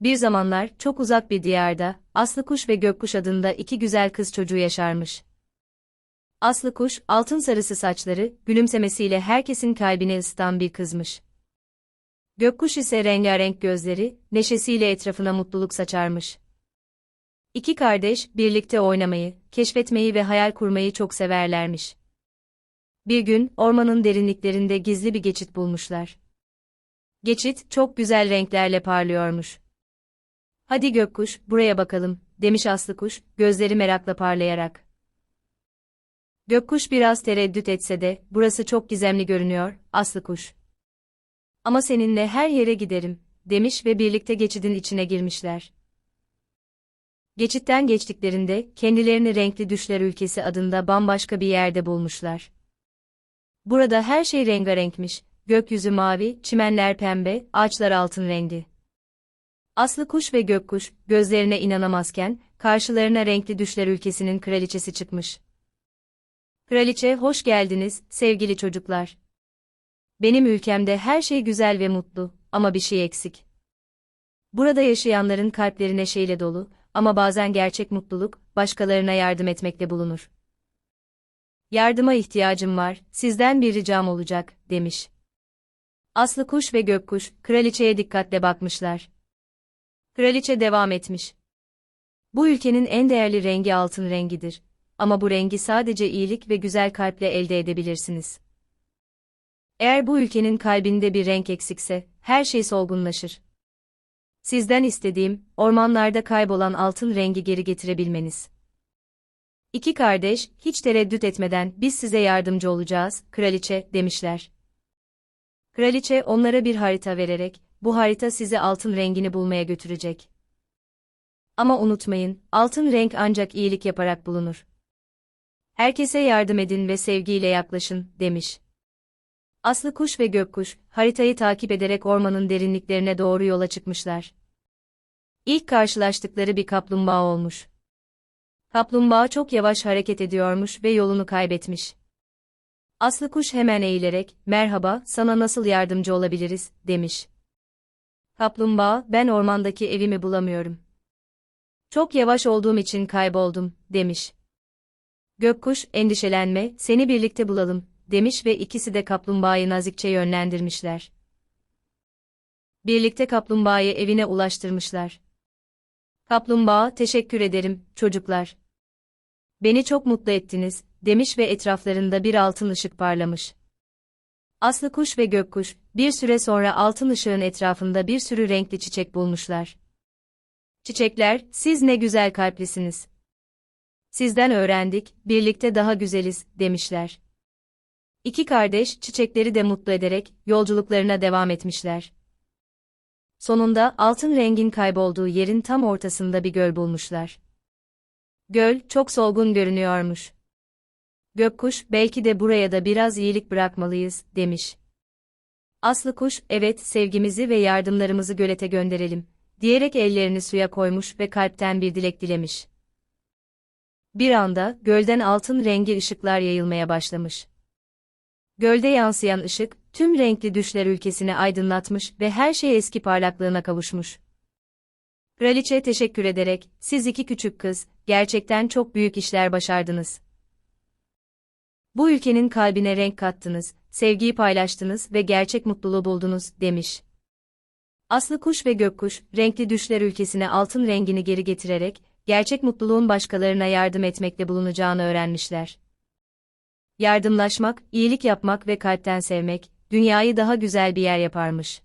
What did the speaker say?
Bir zamanlar çok uzak bir diyarda Aslı Kuş ve Gökkuş adında iki güzel kız çocuğu yaşarmış. Aslı Kuş, altın sarısı saçları, gülümsemesiyle herkesin kalbini ısıtan bir kızmış. Gökkuş ise rengarenk gözleri, neşesiyle etrafına mutluluk saçarmış. İki kardeş, birlikte oynamayı, keşfetmeyi ve hayal kurmayı çok severlermiş. Bir gün, ormanın derinliklerinde gizli bir geçit bulmuşlar. Geçit, çok güzel renklerle parlıyormuş. Hadi gökkuş, buraya bakalım, demiş Aslı kuş, gözleri merakla parlayarak. Gökkuş biraz tereddüt etse de, burası çok gizemli görünüyor, Aslı kuş. Ama seninle her yere giderim, demiş ve birlikte geçidin içine girmişler. Geçitten geçtiklerinde, kendilerini renkli düşler ülkesi adında bambaşka bir yerde bulmuşlar. Burada her şey rengarenkmiş, gökyüzü mavi, çimenler pembe, ağaçlar altın rengi. Aslı kuş ve gökkuş, gözlerine inanamazken, karşılarına renkli düşler ülkesinin kraliçesi çıkmış. Kraliçe hoş geldiniz, sevgili çocuklar. Benim ülkemde her şey güzel ve mutlu, ama bir şey eksik. Burada yaşayanların kalpleri neşeyle dolu, ama bazen gerçek mutluluk, başkalarına yardım etmekte bulunur. Yardıma ihtiyacım var, sizden bir ricam olacak, demiş. Aslı kuş ve gökkuş, kraliçeye dikkatle bakmışlar. Kraliçe devam etmiş. Bu ülkenin en değerli rengi altın rengidir. Ama bu rengi sadece iyilik ve güzel kalple elde edebilirsiniz. Eğer bu ülkenin kalbinde bir renk eksikse, her şey solgunlaşır. Sizden istediğim, ormanlarda kaybolan altın rengi geri getirebilmeniz. İki kardeş, hiç tereddüt etmeden, biz size yardımcı olacağız, kraliçe, demişler. Kraliçe onlara bir harita vererek, bu harita sizi altın rengini bulmaya götürecek. Ama unutmayın, altın renk ancak iyilik yaparak bulunur. Herkese yardım edin ve sevgiyle yaklaşın, demiş. Aslı kuş ve gökkuş, haritayı takip ederek ormanın derinliklerine doğru yola çıkmışlar. İlk karşılaştıkları bir kaplumbağa olmuş. Kaplumbağa çok yavaş hareket ediyormuş ve yolunu kaybetmiş. Aslı kuş hemen eğilerek, merhaba, sana nasıl yardımcı olabiliriz, demiş. Kaplumbağa, ben ormandaki evimi bulamıyorum. Çok yavaş olduğum için kayboldum, demiş. Gökkuş, endişelenme, seni birlikte bulalım, demiş ve ikisi de kaplumbağayı nazikçe yönlendirmişler. Birlikte kaplumbağayı evine ulaştırmışlar. Kaplumbağa, teşekkür ederim, çocuklar. Beni çok mutlu ettiniz, demiş ve etraflarında bir altın ışık parlamış. Aslı kuş ve gökkuş, bir süre sonra altın ışığın etrafında bir sürü renkli çiçek bulmuşlar. Çiçekler, siz ne güzel kalplisiniz. Sizden öğrendik, birlikte daha güzeliz, demişler. İki kardeş, çiçekleri de mutlu ederek, yolculuklarına devam etmişler. Sonunda, altın rengin kaybolduğu yerin tam ortasında bir göl bulmuşlar. Göl, çok solgun görünüyormuş. Gökkuş, belki de buraya da biraz iyilik bırakmalıyız, demiş. Aslı kuş, evet, sevgimizi ve yardımlarımızı gölete gönderelim, diyerek ellerini suya koymuş ve kalpten bir dilek dilemiş. Bir anda, gölden altın rengi ışıklar yayılmaya başlamış. Gölde yansıyan ışık, tüm renkli düşler ülkesini aydınlatmış ve her şey eski parlaklığına kavuşmuş. Kraliçe teşekkür ederek, siz iki küçük kız, gerçekten çok büyük işler başardınız. Bu ülkenin kalbine renk kattınız, sevgiyi paylaştınız ve gerçek mutluluğu buldunuz, demiş. Aslı kuş ve gökkuş, renkli düşler ülkesine altın rengini geri getirerek, gerçek mutluluğun başkalarına yardım etmekle bulunacağını öğrenmişler. Yardımlaşmak, iyilik yapmak ve kalpten sevmek, dünyayı daha güzel bir yer yaparmış.